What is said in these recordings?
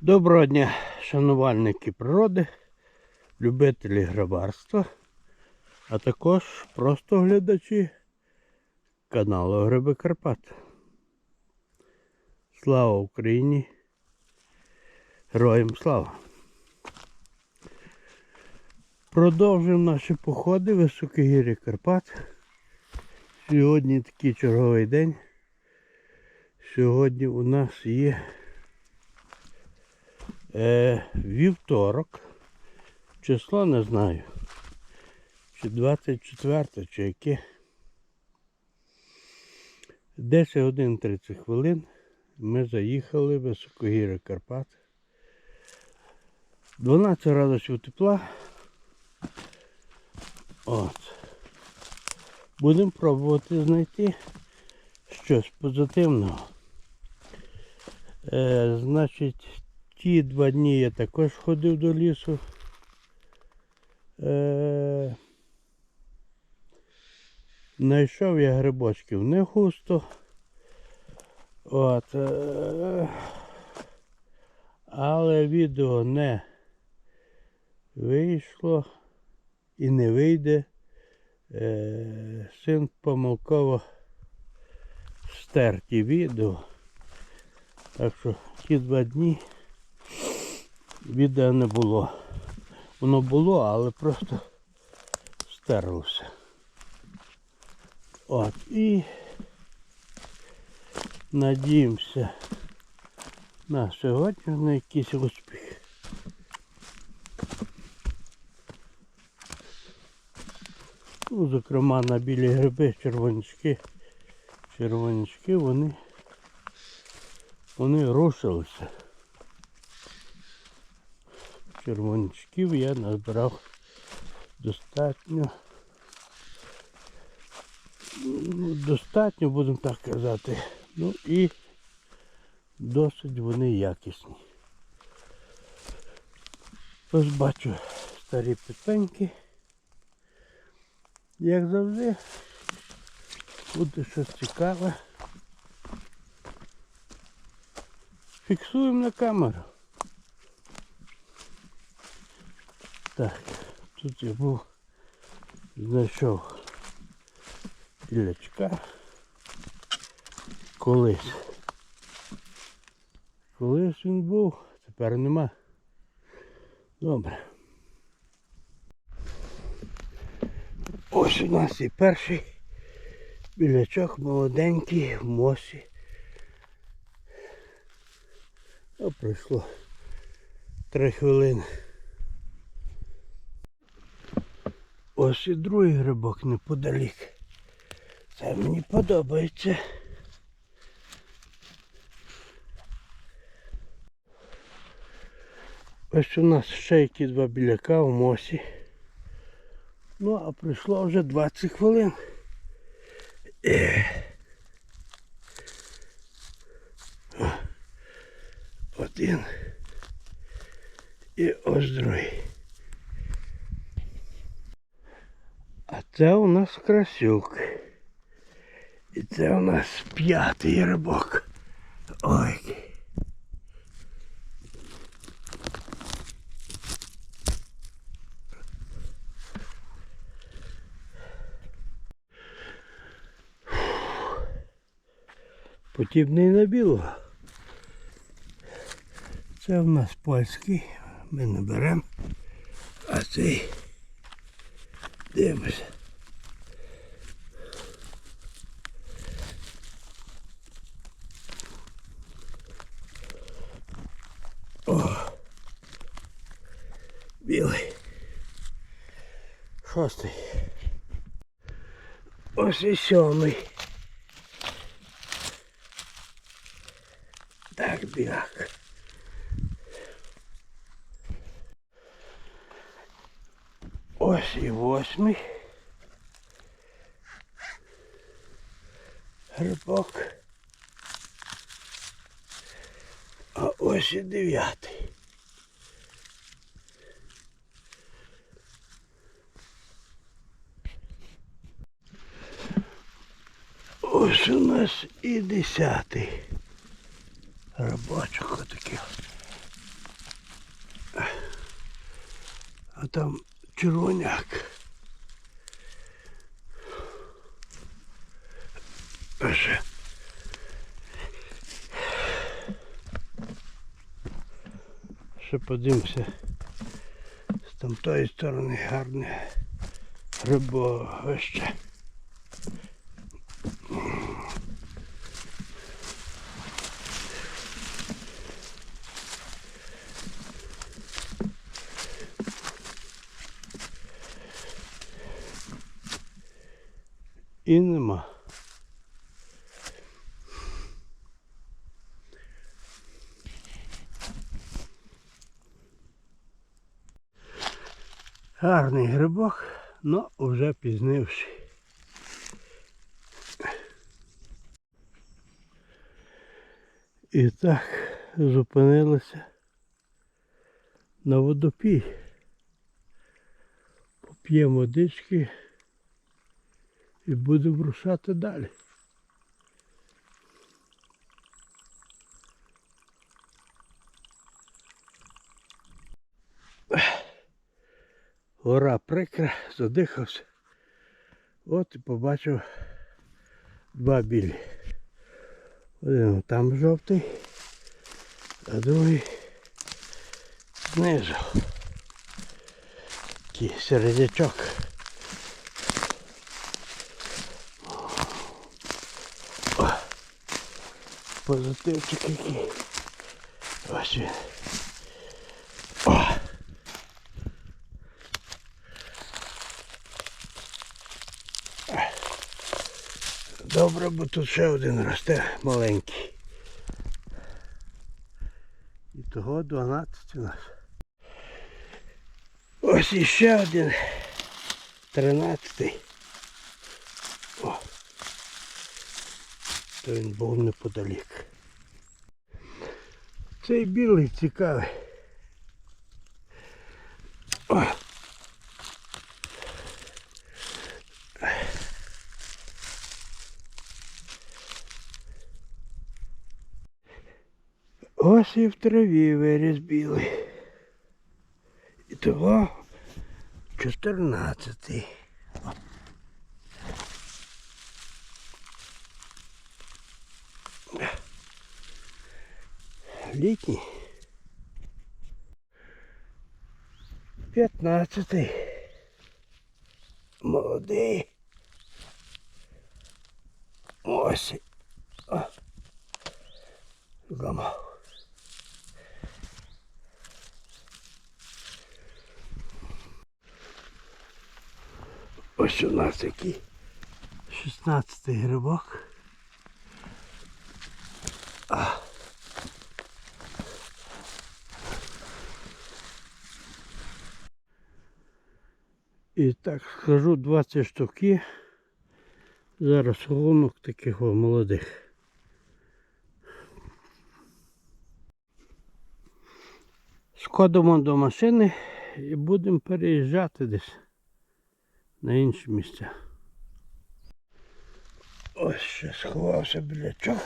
Доброго дня, шанувальники природи, любителі грибарства, а також просто глядачі каналу Гриби Карпат. Слава Україні! Героям слава! Продовжуємо наші походи в Високогір'я Карпат. Сьогодні такий черговий день. Сьогодні у нас є е, вівторок. Число не знаю. Чи 24, чи яке. 10 годин 30 хвилин. Ми заїхали в Високогір'я Карпат. 12 градусів тепла. От. Будемо пробувати знайти щось позитивного. Е, значить, ті два дні я також ходив до лісу. Е, Знайшов я грибочків не густо. От, е, але відео не вийшло і не вийде. Е, син помилково стер ті відео. Так що ті два дні відео не було. Воно було, але просто стерлося. От і надіємося на сьогодні на якийсь успіх. Ну, зокрема на білі гриби червонячки. Червонячки вони вони рушилися. Червонячків я назбирав достатньо. Ну, достатньо, будемо так казати. Ну і досить вони якісні. Ось бачу старі петеньки. Як завжди, буде щось цікаве. Фіксуємо на камеру. Так, тут я був, знайшов білячка. Колись. Колись він був, тепер нема. Добре. Ось у нас і перший білячок молоденький в мосі. А пройшло три хвилини. Ось і другий грибок неподалік. Це мені подобається. Ось у нас ще які два біляка в мосі. Ну, а пройшло вже 20 хвилин. Один. І ось другий. А це у нас красюк. І це у нас п'ятий рибок. Ой. який. Подібний на білого. Це в нас польський, ми не беремо. А цей дивимося. О! Білий. Шостий. Ось і сьомий. Так, біляк. Ось і восьмий. Грибок. А ось і дев'ятий. Ось у нас і десятий. Рибачок отакий. А там червоняк. Перше. ще. Подивимося. З тамтої сторони гарне рибовище. І нема. Гарний грибок, но вже пізнивший. І так зупинилися на водопій. Поп'ємо водички і будемо рушати далі. Гора прикра, задихався. От і побачив два білі. Один там жовтий, а другий знизу. Такий середнячок. Позитивчик який. Ось він. О! Добре, бо тут ще один росте маленький. І того 12 у нас. Ось іще один. 13. То він був неподалік. Цей білий цікавий. О. Ось і в траві виріс білий. І того 14. Літній. 15. Молодий. Ось. Зламав. Ось у нас такий 16 грибок. А. І так скажу 20 штуки. Зараз голунок таких о, молодих. Сходимо до машини і будемо переїжджати десь на інші місця. Ось ще сховався білячок.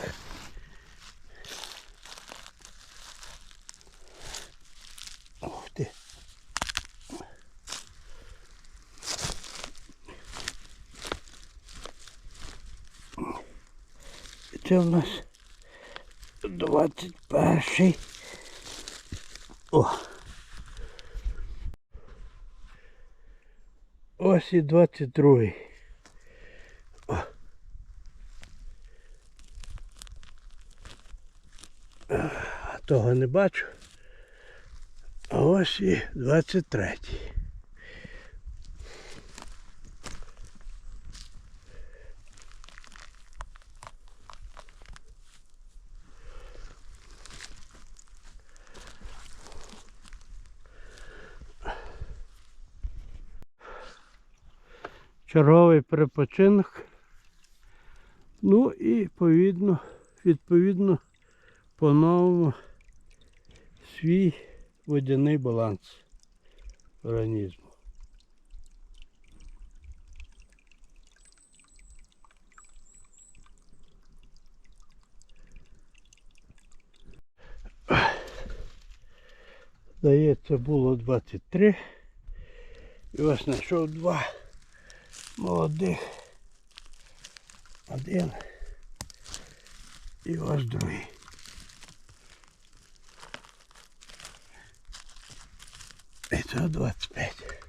Ух ти. Це в нас 21. О. Ось і 22. О. А того не бачу. А ось і 23. Черговий перепочинок. Ну і відповідно, відповідно по-новому свій водяний баланс організму. Здається, було 23. І ось знайшов два молодих. Один. І ось другий. І це 25.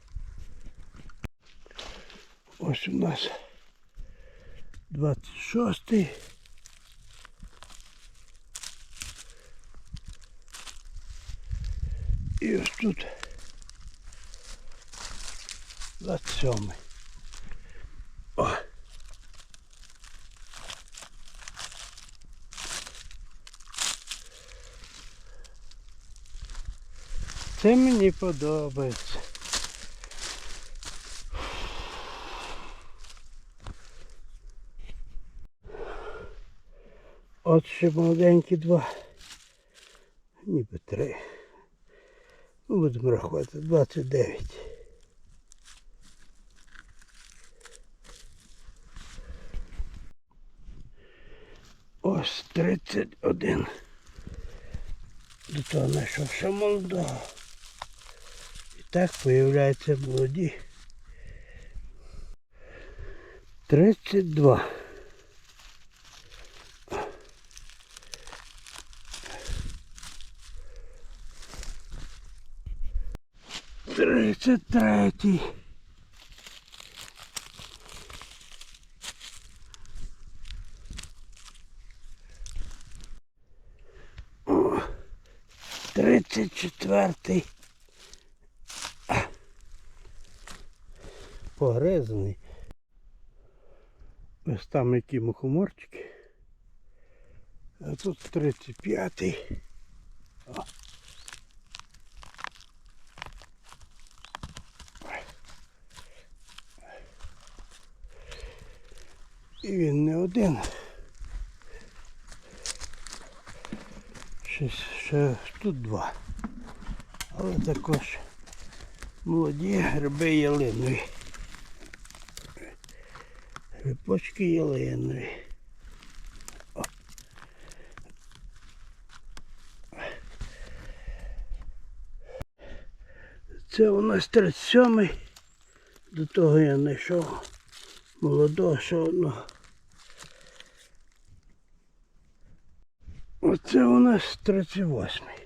Ось у нас 26. І ось тут 27. Це мені подобається. От ще молоденькі два. Ніби три. Ну, будемо рахувати. 29. Ось 31. До того знайшов ще молодого. Так появляються молоді. 32. Тридцять третій. Тридцять четвертий. Погризаний. Ось там які мухоморчики. А тут 35-й. І він не один. Ще, ще тут два. Але також молоді гриби ялинові. Грибочки ялинові. Це у нас 37-й. До того я знайшов молодого ще одного. Оце у нас 38-й.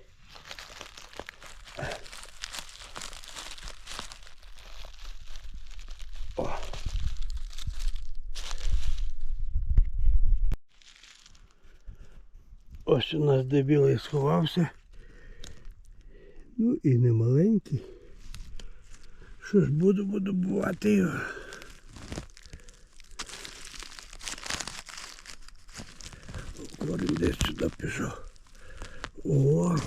У нас де білий сховався. Ну і не маленький. Що ж буду, буду бувати його. Корінь десь сюди пішов. Угору.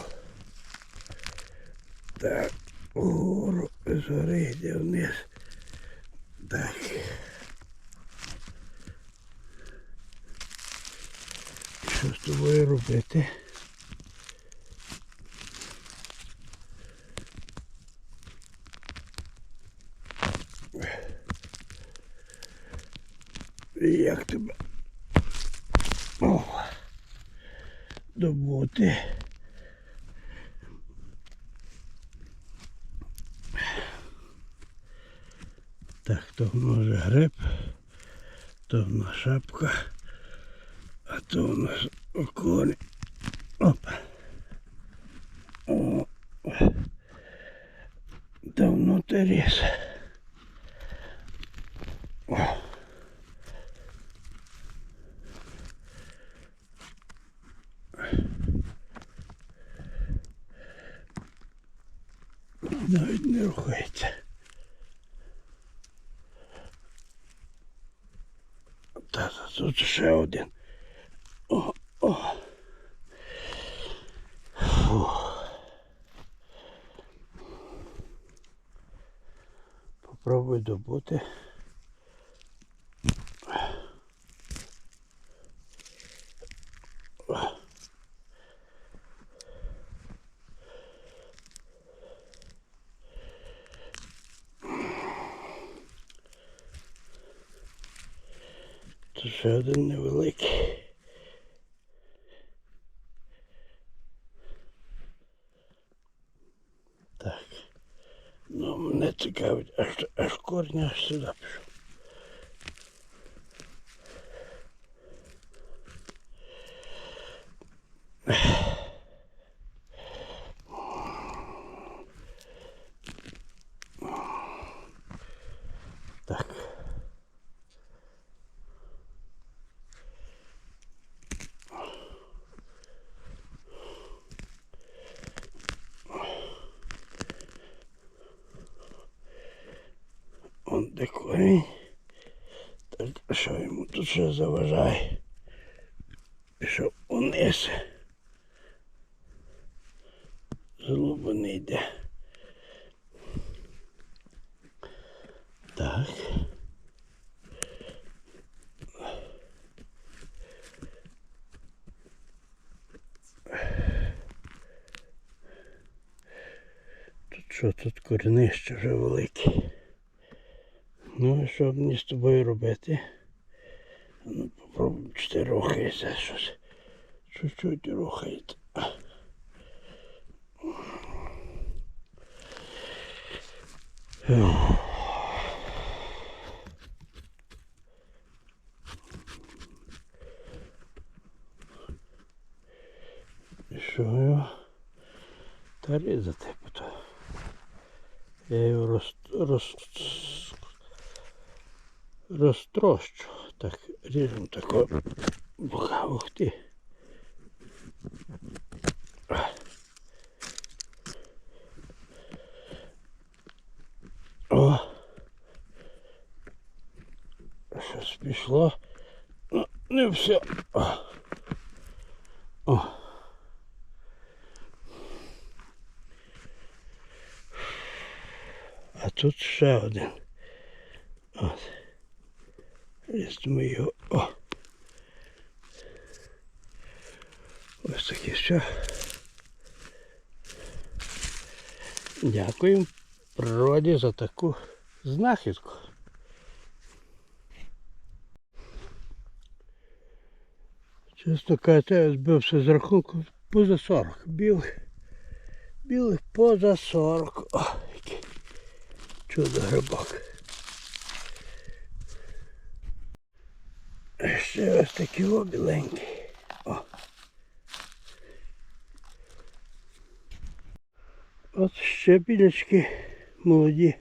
Так, угору, згори йде вниз. Так. Що з тобою робити? Як тебе? О, добути. Так, то в нас гриб, то в нас шапка, а то у нас окони. Опа. О, давно ти ріс. О. Навіть не рухається. Та та тут ще один. О, о. Фу. Попробуй добути. Це ще один невеликий. to the ще? Пішов униз. Злоба не йде. Так. Тут що, тут коренище вже велике. Ну, що мені з тобою робити? Ну, попробуй, чи ти рухаєшся щось. Чуть-чуть рухається. Що його? Та різати буду. Я його роз, роз, розтрощу. Так, ріжемо тако. Буха, ух ти. О. Щось пішло. Ну, не все. О. А тут ще один. От. Різьмо його. О. Ось таке все. Дякую природі за таку знахідку. Чесно кажучи, я збився з рахунку поза 40. Білих, білих поза 40. О, який чудо грибок. Ще ось такі обіленькі. О. От ще білячки молоді.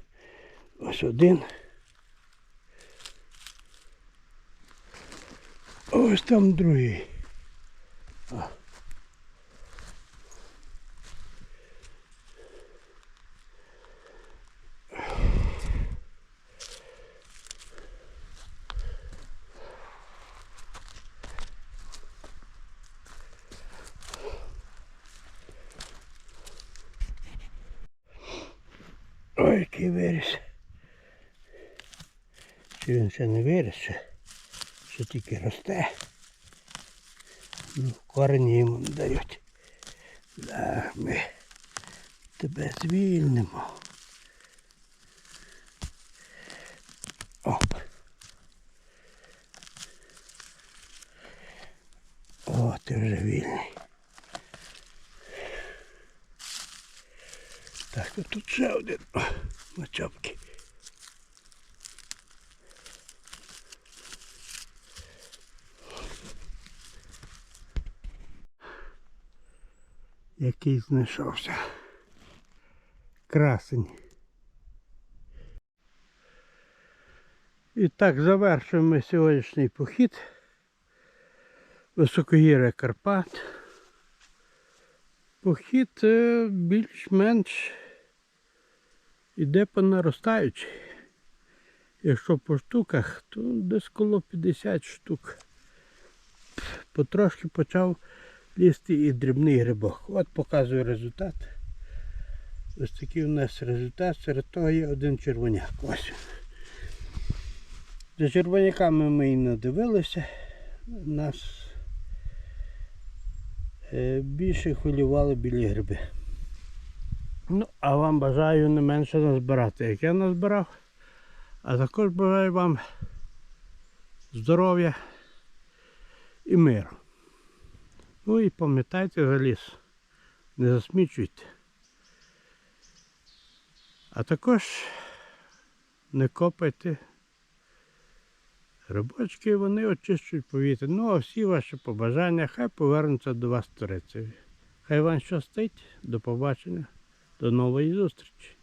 Ось один. Ось там другий. О. Ой, який виріс. Чи він ще не виріс, ще, тільки росте. Ну, корені йому не дають. Да, ми тебе звільнимо. Оп. О, ти вже вільний. Так, то тут ще один О, на чопки. Який знайшовся. Красень. І так завершуємо сьогоднішній похід. Високогір'я Карпат. Похід е, більш-менш іде по наростаючій. Якщо по штуках, то десь коло 50 штук. Потрошки почав лізти і дрібний грибок. От показую результат. Ось такий у нас результат. Серед того є один червоняк. Ось. За червоняками ми і не дивилися. Нас е, більше хвилювали білі гриби. Ну, а вам бажаю не менше назбирати, як я назбирав. А також бажаю вам здоров'я і миру. Ну і пам'ятайте ліс. Не засмічуйте. А також не копайте. Рибочки вони очищують повітря. Ну, а всі ваші побажання, хай повернуться до вас турецеві. Хай вам щастить. До побачення. До нової зустрічі.